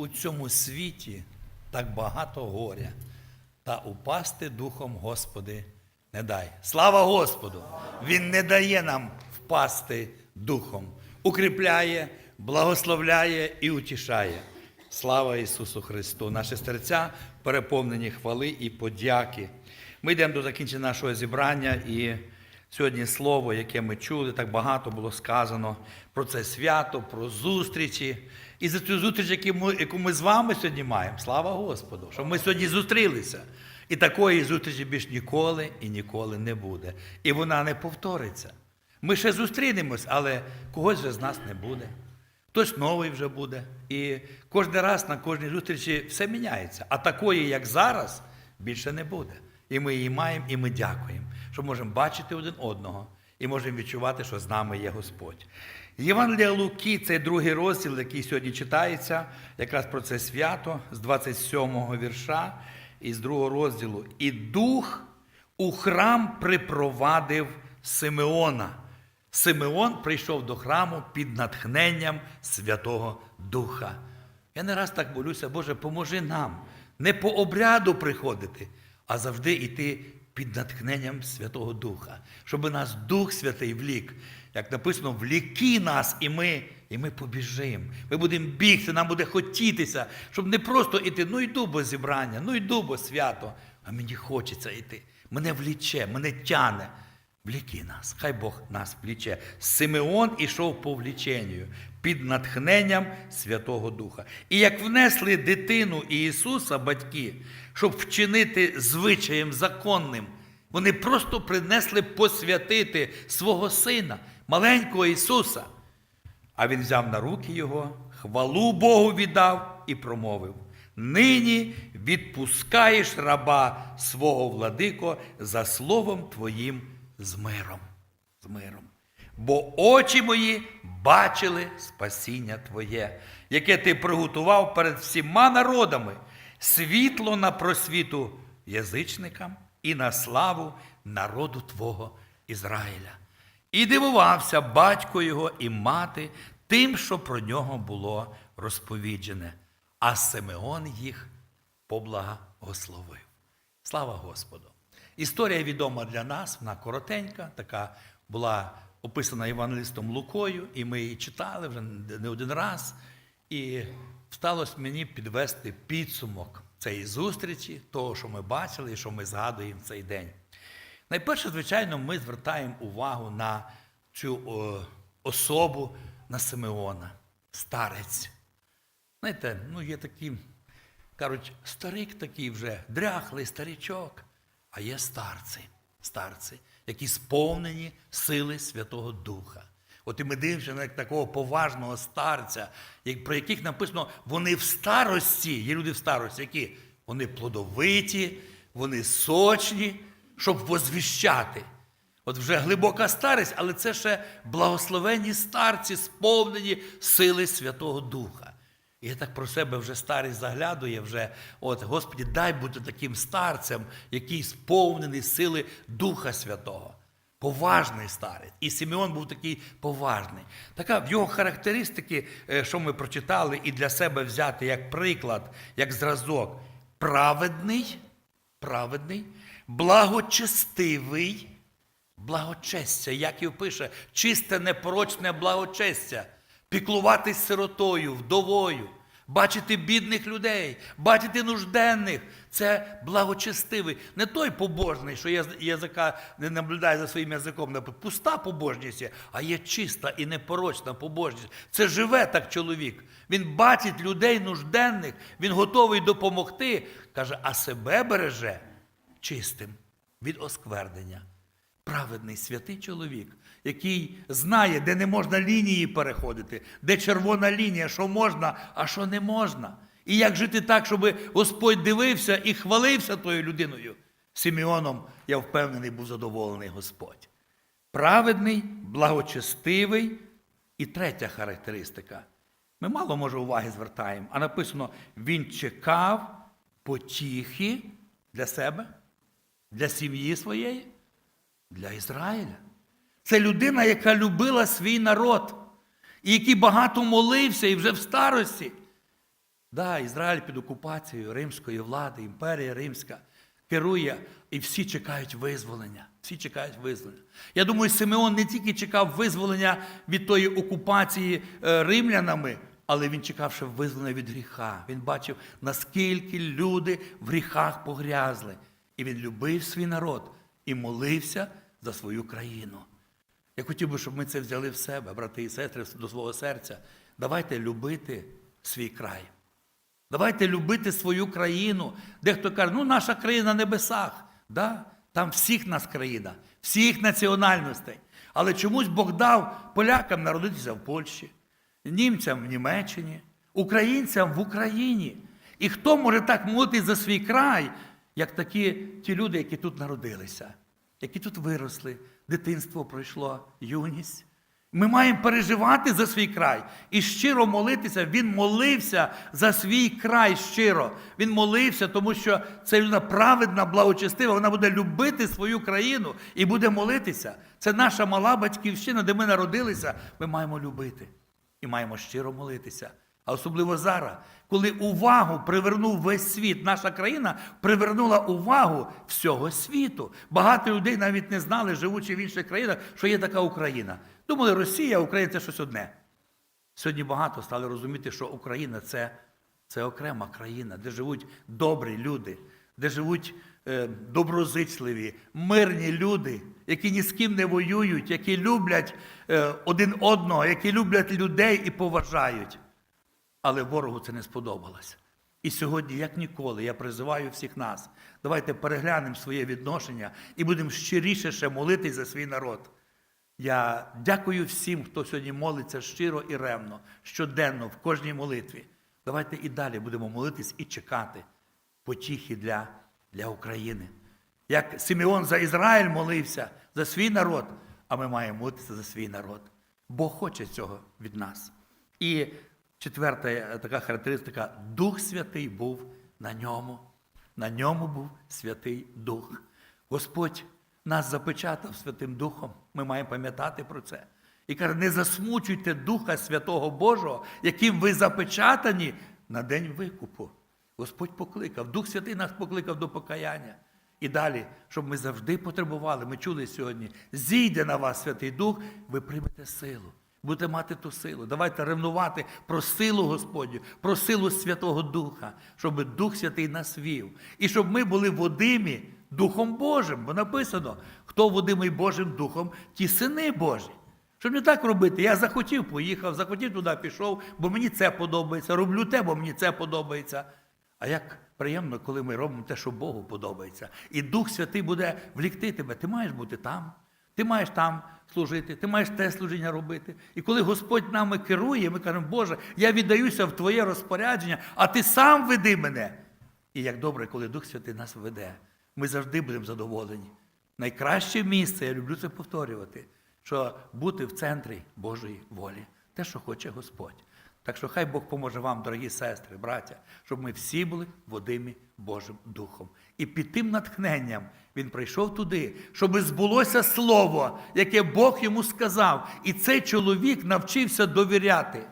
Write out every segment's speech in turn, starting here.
у цьому світі так багато горя, та упасти духом Господи не дай. Слава Господу! Він не дає нам впасти духом, укріпляє, благословляє і утішає. Слава Ісусу Христу! Наші серця переповнені хвали і подяки. Ми йдемо до закінчення нашого зібрання і сьогодні слово, яке ми чули, так багато було сказано про це свято, про зустрічі. І за цю зустріч, яку ми, з вами сьогодні маємо, слава Господу, що ми сьогодні зустрілися. І такої зустрічі більш ніколи і ніколи не буде. І вона не повториться. Ми ще зустрінемось, але когось вже з нас не буде. Хтось новий вже буде. І кожен раз на кожній зустрічі все міняється. А такої, як зараз, більше не буде. І ми її маємо, і ми дякуємо, що можемо бачити один одного і можемо відчувати, що з нами є Господь. Євангелія Луки, цей другий розділ, який сьогодні читається, якраз про це свято з 27-го вірша і з другого розділу. І дух у храм припровадив Симеона. Симеон прийшов до храму під натхненням Святого Духа. Я не раз так молюся, Боже, поможи нам не по обряду приходити, а завжди йти під натхненням Святого Духа, щоб нас Дух Святий влік. Як написано, вліки нас, і ми, і ми побіжимо. Ми будемо бігти, нам буде хотітися, щоб не просто йти, ну йду бо зібрання, ну йду бо свято, а мені хочеться йти. Мене вліче, мене тяне. Вліки нас, хай Бог нас вліче. Симеон ішов по вліченню під натхненням Святого Духа. І як внесли дитину і Ісуса, батьки, щоб вчинити звичаєм законним, вони просто принесли посвятити свого сина, маленького Ісуса. А він взяв на руки його, хвалу Богу віддав і промовив: Нині відпускаєш раба свого владико за словом твоїм з миром. З миром. Бо очі мої бачили спасіння Твоє, яке ти приготував перед всіма народами, світло на просвіту язичникам і на славу народу Твого Ізраїля. І дивувався батько його і мати тим, що про нього було розповіджене, а Симеон їх поблагословив. Слава Господу! Історія відома для нас, вона коротенька, така була описана Євангелістом Лукою, і ми її читали вже не один раз. І сталося мені підвести підсумок цієї зустрічі, того, що ми бачили і що ми згадуємо в цей день. Найперше, звичайно, ми звертаємо увагу на цю о, особу на Симеона, старець. Знаєте, ну є такі, кажуть, старик такий вже, дряхлий старичок, а є старці, старці, які сповнені сили Святого Духа. От і ми дивимося на такого поважного старця, про яких написано, вони в старості, є люди в старості, які вони плодовиті, вони сочні, щоб возвіщати. От вже глибока старість, але це ще благословенні старці, сповнені сили Святого Духа. І я так про себе вже старість заглядує, вже, от, Господі, дай бути таким старцем, який сповнений сили Духа Святого. Поважний старець. І Симеон був такий поважний. Така в його характеристики, е, що ми прочитали, і для себе взяти як приклад, як зразок. Праведний, праведний, благочестивий, благочестя, як і пише, чисте непорочне благочестя, піклуватись сиротою, вдовою, бачити бідних людей, бачити нужденних. Це благочестивий. Не той побожний, що яз- язика не наблюдає за своїм язиком. Пуста побожність, є, а є чиста і непорочна побожність. Це живе так чоловік. Він бачить людей нужденних, він готовий допомогти. Каже, а себе береже чистим від осквернення. Праведний святий чоловік, який знає, де не можна лінії переходити, де червона лінія, що можна, а що не можна. І як жити так, щоб Господь дивився і хвалився тою людиною. Симеоном, я впевнений, був задоволений Господь. Праведний, благочестивий. І третя характеристика. Ми мало може уваги звертаємо, а написано: він чекав потіхи для себе, для сім'ї своєї, для Ізраїля. Це людина, яка любила свій народ, і який багато молився і вже в старості. Да, Ізраїль під окупацією римської влади, імперія римська керує, і всі чекають визволення. Всі чекають визволення. Я думаю, Симеон не тільки чекав визволення від тої окупації е, римлянами, але він чекав ще визволення від гріха. Він бачив, наскільки люди в гріхах погрязли. І він любив свій народ і молився за свою країну. Я хотів би, щоб ми це взяли в себе, брати і сестри, до свого серця. Давайте любити свій край. Давайте любити свою країну. Дехто каже, ну наша країна на небесах. Да? Там всіх нас країна, всіх національностей. Але чомусь Бог дав полякам народитися в Польщі, німцям в Німеччині, українцям в Україні. І хто може так молитись за свій край, як такі ті люди, які тут народилися, які тут виросли, дитинство пройшло, юність. Ми маємо переживати за свій край і щиро молитися. Він молився за свій край щиро. Він молився, тому що це людина праведна, благочестива. Вона буде любити свою країну і буде молитися. Це наша мала батьківщина, де ми народилися. Ми маємо любити і маємо щиро молитися. А особливо зараз, коли увагу привернув весь світ, наша країна привернула увагу всього світу. Багато людей навіть не знали, живучи в інших країнах, що є така Україна. Думали, Росія, Україна це щось одне. Сьогодні багато стали розуміти, що Україна це, це окрема країна, де живуть добрі люди, де живуть е, доброзичливі, мирні люди, які ні з ким не воюють, які люблять е, один одного, які люблять людей і поважають. Але ворогу це не сподобалося. І сьогодні, як ніколи, я призиваю всіх нас. Давайте переглянемо своє відношення і будемо щиріше ще молитись за свій народ. Я дякую всім, хто сьогодні молиться щиро і ревно, щоденно, в кожній молитві. Давайте і далі будемо молитись і чекати потіхи для, для України. Як Симеон за Ізраїль молився, за свій народ, а ми маємо молитися за свій народ. Бог хоче цього від нас. І четверта е, така характеристика Дух Святий був на ньому. На ньому був Святий Дух. Господь нас запечатав Святим Духом. Ми маємо пам'ятати про це. І каже, не засмучуйте Духа Святого Божого, яким ви запечатані на день викупу. Господь покликав, Дух Святий нас покликав до покаяння. І далі, щоб ми завжди потребували, ми чули сьогодні, зійде на вас Святий Дух, ви приймете силу. Будете мати ту силу. Давайте ревнувати про силу Господню, про силу Святого Духа, щоб Дух Святий нас вів. І щоб ми були водимі Духом Божим. Бо написано, хто водимий Божим Духом, ті сини Божі. Щоб не так робити. Я захотів, поїхав, захотів туди, пішов, бо мені це подобається. Роблю те, бо мені це подобається. А як приємно, коли ми робимо те, що Богу подобається. І Дух Святий буде влікти тебе. Ти маєш бути там. Ти маєш там служити, ти маєш те служіння робити. І коли Господь нами керує, ми кажемо, Боже, я віддаюся в Твоє розпорядження, а ти сам веди мене. І як добре, коли Дух Святий нас веде, ми завжди будемо задоволені. Найкраще місце, я люблю це повторювати, що бути в центрі Божої волі, те, що хоче Господь. Так що хай Бог поможе вам, дорогі сестри, браття, щоб ми всі були водимі Божим Духом. І під тим натхненням він прийшов туди, щоб збулося слово, яке Бог йому сказав. І цей чоловік навчився довіряти.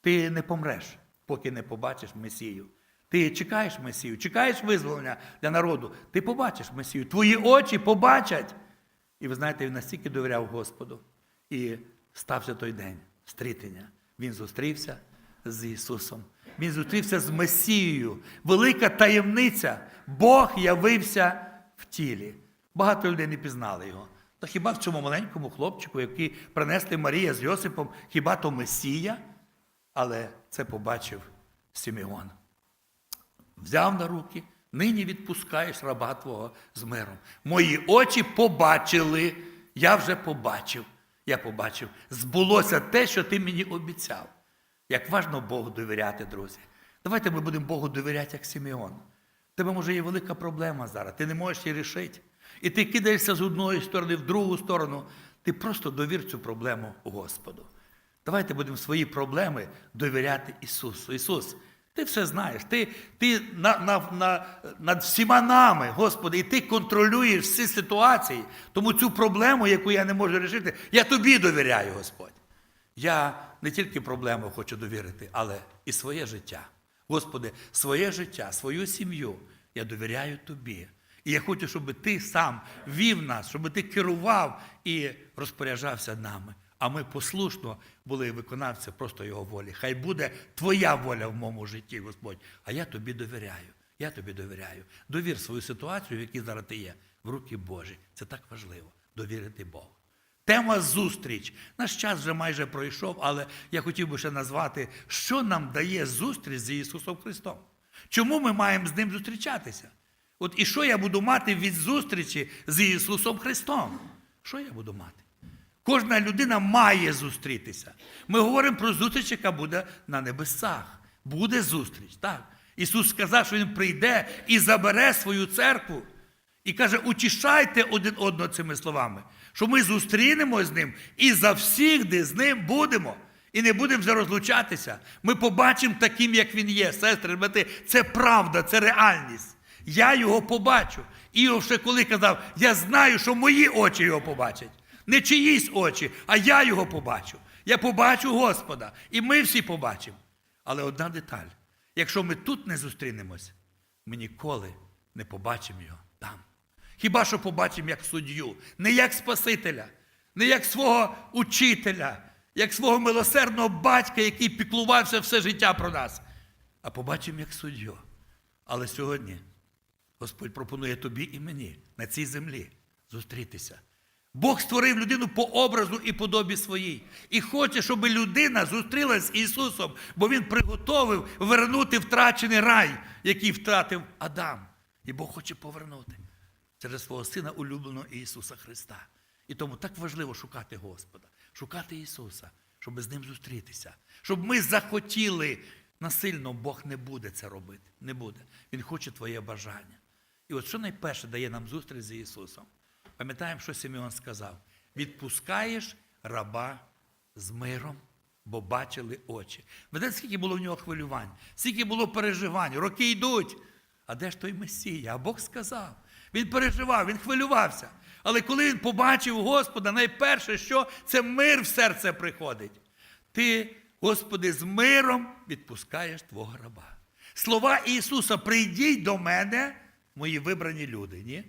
Ти не помреш, поки не побачиш Месію. Ти чекаєш Месію, чекаєш визволення для народу. Ти побачиш Месію. Твої очі побачать. І ви знаєте, він настільки довіряв Господу. І стався той день стрітення. Він зустрівся з Ісусом. Він зустрівся з Месією. Велика таємниця. Бог явився в тілі. Багато людей не пізнали його. Та хіба в цьому маленькому хлопчику, який принесли Марія з Йосипом, хіба то Месія? Але це побачив Симеон. Взяв на руки, нині відпускаєш раба твого з миром. Мої очі побачили, я вже побачив. Я побачив, збулося те, що ти мені обіцяв. Як важно Богу довіряти, друзі. Давайте ми будемо Богу довіряти, як Симеон. У Тебе може є велика проблема зараз, ти не можеш її рішити. І ти кидаєшся з одної сторони в другу сторону. Ти просто довір цю проблему Господу. Давайте будемо свої проблеми довіряти Ісусу. Ісус, ти все знаєш, ти, ти на, на, на, над всіма нами, Господи, і ти контролюєш всі ситуації. Тому цю проблему, яку я не можу вирішити, я тобі довіряю, Господь. Я не тільки проблему хочу довірити, але і своє життя. Господи, своє життя, свою сім'ю я довіряю Тобі. І я хочу, щоб ти сам вів нас, щоб ти керував і розпоряджався нами. А ми послушно були виконавці просто Його волі. Хай буде Твоя воля в моєму житті, Господь. А я тобі довіряю. Я тобі довіряю. Довір свою ситуацію, в якій зараз ти є, в руки Божі. Це так важливо довірити Богу. Тема зустріч. Наш час вже майже пройшов, але я хотів би ще назвати, що нам дає зустріч з Ісусом Христом. Чому ми маємо з Ним зустрічатися? От і що я буду мати від зустрічі з Ісусом Христом? Що я буду мати? Кожна людина має зустрітися. Ми говоримо про зустріч, яка буде на небесах. Буде зустріч. Так. Ісус сказав, що Він прийде і забере свою церкву. І каже, утішайте один одного цими словами, що ми зустрінемось з ним і завсігди з ним будемо. І не будемо вже розлучатися. Ми побачимо таким, як він є. Сестри, брати, це правда, це реальність. Я його побачу. Іов ще коли казав, я знаю, що мої очі його побачать. Не чиїсь очі, а я його побачу. Я побачу Господа. І ми всі побачимо. Але одна деталь: якщо ми тут не зустрінемось, ми ніколи не побачимо його там. Хіба що побачимо як суддю, не як Спасителя, не як свого учителя, як свого милосердного батька, який піклувався все життя про нас, а побачимо як суддю. Але сьогодні Господь пропонує тобі і мені на цій землі зустрітися. Бог створив людину по образу і подобі своїй. І хоче, щоб людина зустрілася з Ісусом, бо Він приготовив вернути втрачений рай, який втратив Адам. І Бог хоче повернути через свого Сина улюбленого Ісуса Христа. І тому так важливо шукати Господа, шукати Ісуса, щоб з Ним зустрітися. Щоб ми захотіли. Насильно Бог не буде це робити. Не буде. Він хоче твоє бажання. І от що найперше дає нам зустріч з Ісусом? Пам'ятаємо, що Симеон сказав: відпускаєш раба з миром, бо бачили очі. Видите, скільки було в нього хвилювань, скільки було переживань, роки йдуть. А де ж той Месія? А Бог сказав. Він переживав, він хвилювався. Але коли він побачив Господа, найперше, що це мир в серце приходить. Ти, Господи, з миром відпускаєш Твого раба. Слова Ісуса, прийдіть до мене, мої вибрані люди. Ні?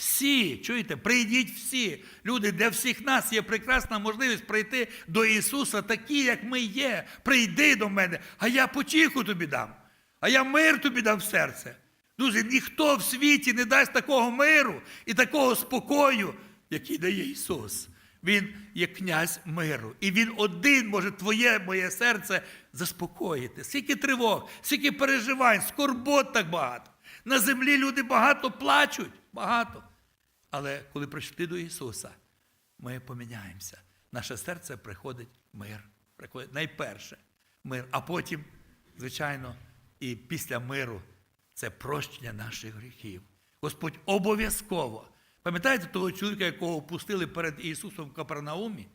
Всі, чуєте, прийдіть всі. Люди, для всіх нас є прекрасна можливість прийти до Ісуса, такі, як ми є. Прийди до мене, а я потіху тобі дам, а я мир тобі дам в серце. Друзі, ніхто в світі не дасть такого миру і такого спокою, який дає Ісус. Він є князь миру. І Він один може твоє моє серце заспокоїти. Скільки тривог, скільки переживань, скорбот так багато. На землі люди багато плачуть, багато. Але коли прийшли до Ісуса, ми поміняємося. Наше серце приходить мир. Приходить найперше мир, а потім, звичайно, і після миру це прощення наших гріхів. Господь обов'язково. Пам'ятаєте того чоловіка, якого опустили перед Ісусом в Капернаумі?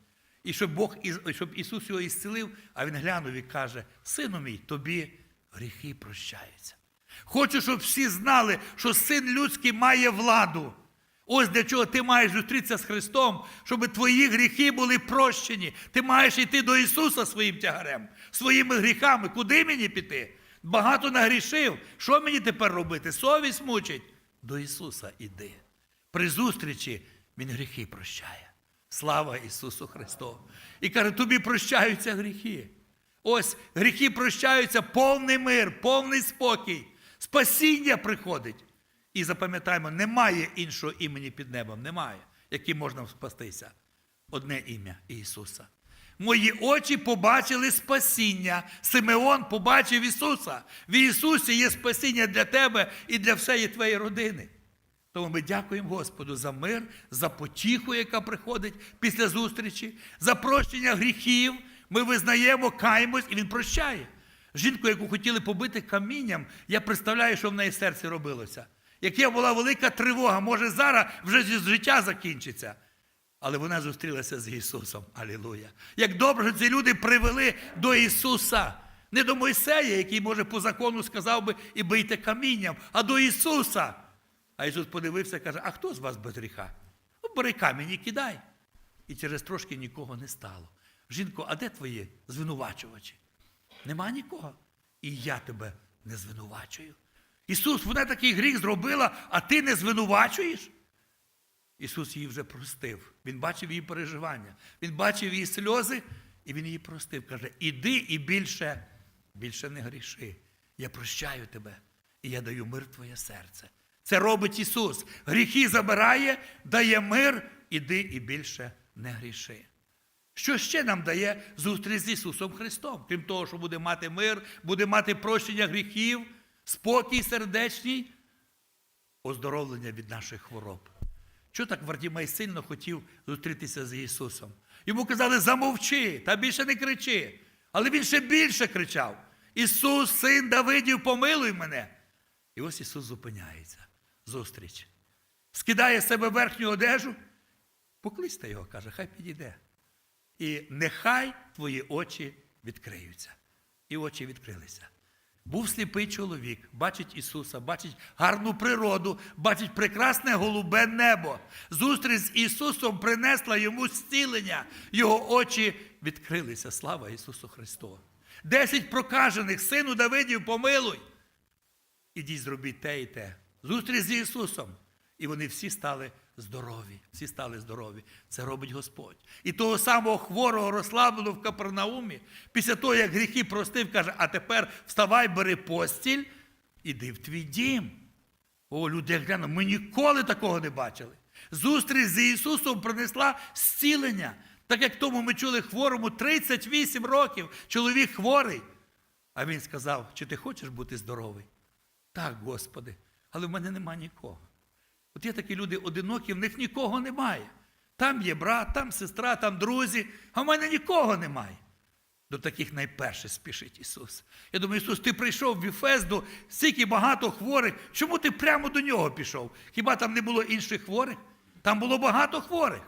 І щоб Бог, щоб Ісус його ісцелив, а Він глянув і каже: Сину мій, тобі гріхи прощаються. Хочу, щоб всі знали, що син людський має владу. Ось для чого ти маєш зустрітися з Христом, щоб твої гріхи були прощені. Ти маєш йти до Ісуса своїм тягарем, своїми гріхами. Куди мені піти? Багато нагрішив. Що мені тепер робити? Совість мучить. До Ісуса іди. При зустрічі Він гріхи прощає. Слава Ісусу Христу! І каже, тобі прощаються гріхи. Ось гріхи прощаються, повний мир, повний спокій. Спасіння приходить. І запам'ятаємо, немає іншого імені під небом, немає, яким можна спастися. Одне ім'я Ісуса. Мої очі побачили спасіння. Симеон побачив Ісуса. В Ісусі є спасіння для тебе і для всієї твоєї родини. Тому ми дякуємо Господу за мир, за потіху, яка приходить після зустрічі, за прощення гріхів. Ми визнаємо, каємось, і Він прощає. Жінку, яку хотіли побити камінням, я представляю, що в неї серці робилося. Яка була велика тривога, може зараз вже життя закінчиться. Але вона зустрілася з Ісусом. Алілуя. Як добре, ці люди привели до Ісуса. Не до Мойсея, який, може, по закону сказав би і бийте камінням, а до Ісуса. А Ісус подивився і каже: А хто з вас без гріха? Бери камінь і кидай. І через трошки нікого не стало. Жінко, а де твої звинувачувачі? Нема нікого. І я тебе не звинувачую. Ісус, вона такий гріх зробила, а ти не звинувачуєш? Ісус її вже простив. Він бачив її переживання, Він бачив її сльози, і Він її простив. Каже, іди і більше, більше не гріши. Я прощаю тебе, і я даю мир твоє серце. Це робить Ісус. Гріхи забирає, дає мир, іди і більше не гріши. Що ще нам дає зустріч з Ісусом Христом? Крім того, що буде мати мир, буде мати прощення гріхів, спокій сердечний, оздоровлення від наших хвороб. Чого так Вардімей сильно хотів зустрітися з Ісусом? Йому казали, замовчи, та більше не кричи. Але він ще більше кричав: Ісус, син Давидів, помилуй мене. І ось Ісус зупиняється. Зустріч. Скидає з себе верхню одежу, покличте його, каже, хай підійде. І нехай твої очі відкриються. І очі відкрилися. Був сліпий чоловік, бачить Ісуса, бачить гарну природу, бачить прекрасне голубе небо. Зустріч з Ісусом принесла йому зцілення. Його очі відкрилися. Слава Ісусу Христу. Десять прокажених, сину Давидів, помилуй. Ідіть, зробіть те і те. Зустріч з Ісусом. І вони всі стали здорові. Всі стали здорові. Це робить Господь. І того самого хворого розслабленого в Капернаумі, після того, як гріхи простив, каже, а тепер вставай, бери постіль, іди в твій дім. О, люди, як гляну, ми ніколи такого не бачили. Зустріч з Ісусом принесла зцілення. Так як тому ми чули хворому 38 років, чоловік хворий. А він сказав: чи ти хочеш бути здоровий? Так, Господи, але в мене нема нікого. От є такі люди одинокі, в них нікого немає. Там є брат, там сестра, там друзі, а в мене нікого немає. До таких найперше спішить Ісус. Я думаю, Ісус, ти прийшов в Віфезду, стільки багато хворих. Чому ти прямо до нього пішов? Хіба там не було інших хворих? Там було багато хворих.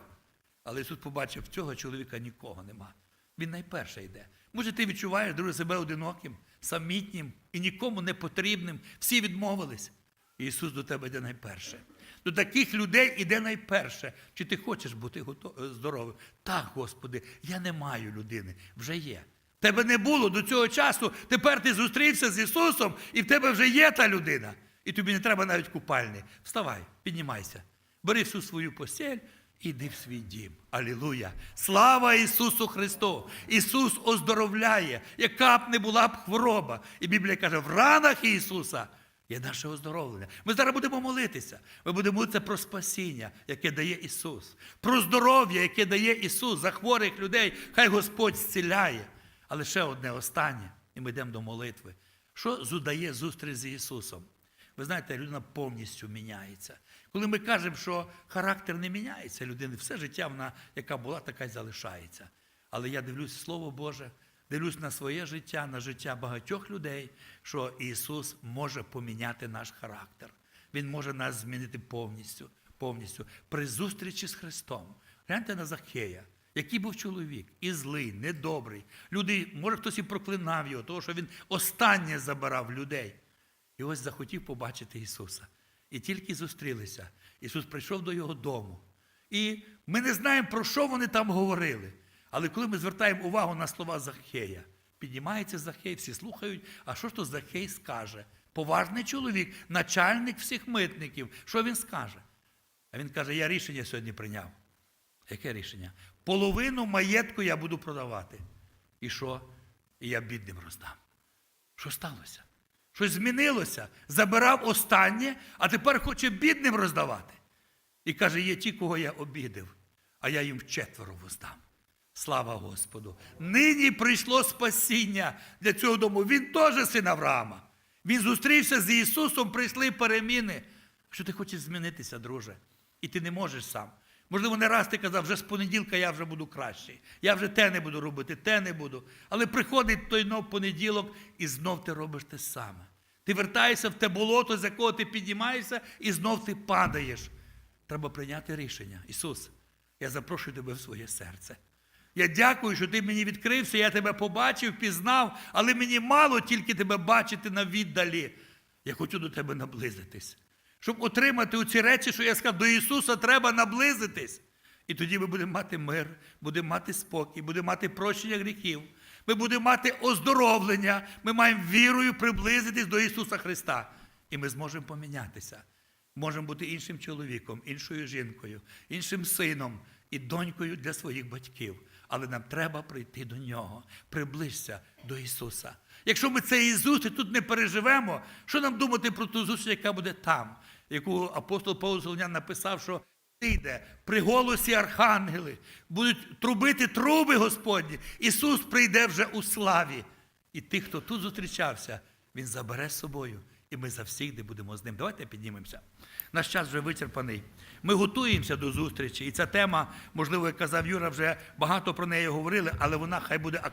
Але Ісус побачив, в цього чоловіка нікого нема. Він найперше йде. Може, ти відчуваєш, друже, себе одиноким, самітнім і нікому не потрібним. Всі відмовились. І Ісус до тебе йде найперше. До таких людей іде найперше. Чи ти хочеш бути е, здоровим? Так, Господи, я не маю людини, вже є. Тебе не було до цього часу. Тепер ти зустрівся з Ісусом, і в тебе вже є та людина. І тобі не треба навіть купальні. Вставай, піднімайся, бери всю свою постіль і йди в свій дім. Алілуя! Слава Ісусу Христу! Ісус оздоровляє, яка б не була б хвороба. І Біблія каже, в ранах Ісуса є наше оздоровлення. Ми зараз будемо молитися. Ми будемо молитися про спасіння, яке дає Ісус, про здоров'я, яке дає Ісус за хворих людей. Хай Господь зціляє. Але ще одне останнє, і ми йдемо до молитви. Що дає зустріч з Ісусом? Ви знаєте, людина повністю міняється. Коли ми кажемо, що характер не міняється, людини все життя, вона, яка була, така й залишається. Але я дивлюсь Слово Боже, дивлюсь на своє життя, на життя багатьох людей, що Ісус може поміняти наш характер. Він може нас змінити повністю. повністю. При зустрічі з Христом. Гляньте на Захея. Який був чоловік, і злий, недобрий. Люди, може, хтось і проклинав його, тому що він останнє забирав людей. І ось захотів побачити Ісуса. І тільки зустрілися. Ісус прийшов до його дому. І ми не знаємо, про що вони там говорили. Але коли ми звертаємо увагу на слова Захея, піднімається Захей, всі слухають, а що ж то Захей скаже? Поважний чоловік, начальник всіх митників. Що він скаже? А він каже: я рішення сьогодні прийняв. Яке рішення? Половину маєтку я буду продавати. І що? І я бідним роздам. Що сталося? Щось змінилося. Забирав останнє, а тепер хоче бідним роздавати. І каже, є ті, кого я обідав, а я їм вчетверо воздам. Слава Господу! Нині прийшло спасіння для цього дому. Він теж син Авраама. Він зустрівся з Ісусом, прийшли переміни. Що ти хочеш змінитися, друже? І ти не можеш сам. Можливо, не раз ти казав, вже з понеділка я вже буду кращий. Я вже те не буду робити, те не буду. Але приходить той нов понеділок, і знов ти робиш те саме. Ти вертаєшся в те болото, з якого ти піднімаєшся, і знов ти падаєш. Треба прийняти рішення. Ісус, я запрошую тебе в своє серце. Я дякую, що ти мені відкрився, я тебе побачив, пізнав, але мені мало тільки тебе бачити на віддалі. Я хочу до тебе наблизитись. Щоб отримати ці речі, що я сказав, до Ісуса треба наблизитись. І тоді ми будемо мати мир, будемо мати спокій, будемо мати прощення гріхів, Ми будемо мати оздоровлення. Ми маємо вірою приблизитись до Ісуса Христа. І ми зможемо помінятися. Можемо бути іншим чоловіком, іншою жінкою, іншим сином і донькою для своїх батьків. Але нам треба прийти до нього, приближся до Ісуса. Якщо ми цієї зустрічі тут не переживемо, що нам думати про ту зустріч, яка буде там, яку апостол Павло Солонян написав, що прийде при голосі архангели, будуть трубити труби Господні. Ісус прийде вже у славі. І тих, хто тут зустрічався, Він забере з собою, і ми завжди будемо з ним. Давайте піднімемося. Наш час вже вичерпаний. Ми готуємося до зустрічі. І ця тема, можливо, як казав Юра, вже багато про неї говорили, але вона хай буде актуальна.